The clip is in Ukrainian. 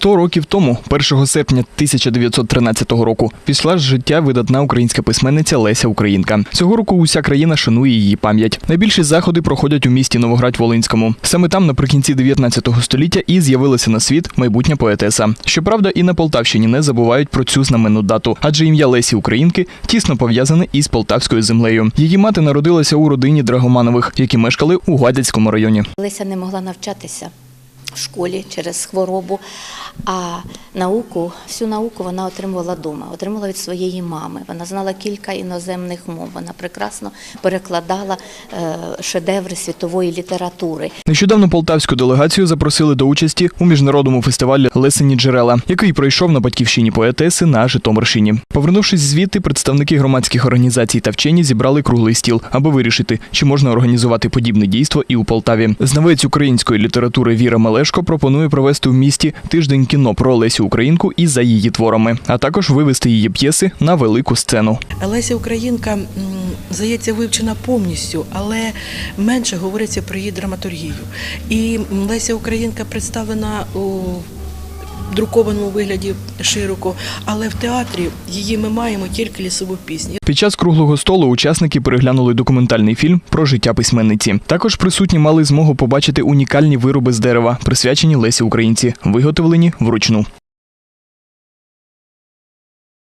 100 років тому, 1 серпня 1913 року, пішла з життя видатна українська письменниця Леся Українка. Цього року уся країна шанує її пам'ять. Найбільші заходи проходять у місті Новоград-Волинському. Саме там, наприкінці 19 століття, і з'явилася на світ майбутня поетеса. Щоправда, і на Полтавщині не забувають про цю знаменну дату, адже ім'я Лесі Українки тісно пов'язане із полтавською землею. Її мати народилася у родині Драгоманових, які мешкали у Гадяцькому районі. Леся не могла навчатися в школі через хворобу, а науку, всю науку вона отримувала вдома, отримала від своєї мами. Вона знала кілька іноземних мов. Вона прекрасно перекладала е, шедеври світової літератури. Нещодавно полтавську делегацію запросили до участі у міжнародному фестивалі Лесені джерела, який пройшов на батьківщині поетеси на Житомирщині. Повернувшись звідти, представники громадських організацій та вчені зібрали круглий стіл, аби вирішити, чи можна організувати подібне дійство і у Полтаві. Знавець української літератури Віра Мелешко пропонує провести в місті тиждень кіно про Лесю Українку і за її творами, а також вивести її п'єси на велику сцену. Леся Українка, здається, вивчена повністю, але менше говориться про її драматургію. І Леся Українка представлена у друкованому вигляді широко, але в театрі її ми маємо тільки лісову пісню. Під час круглого столу учасники переглянули документальний фільм про життя письменниці. Також присутні мали змогу побачити унікальні вироби з дерева, присвячені Лесі Українці, виготовлені вручну.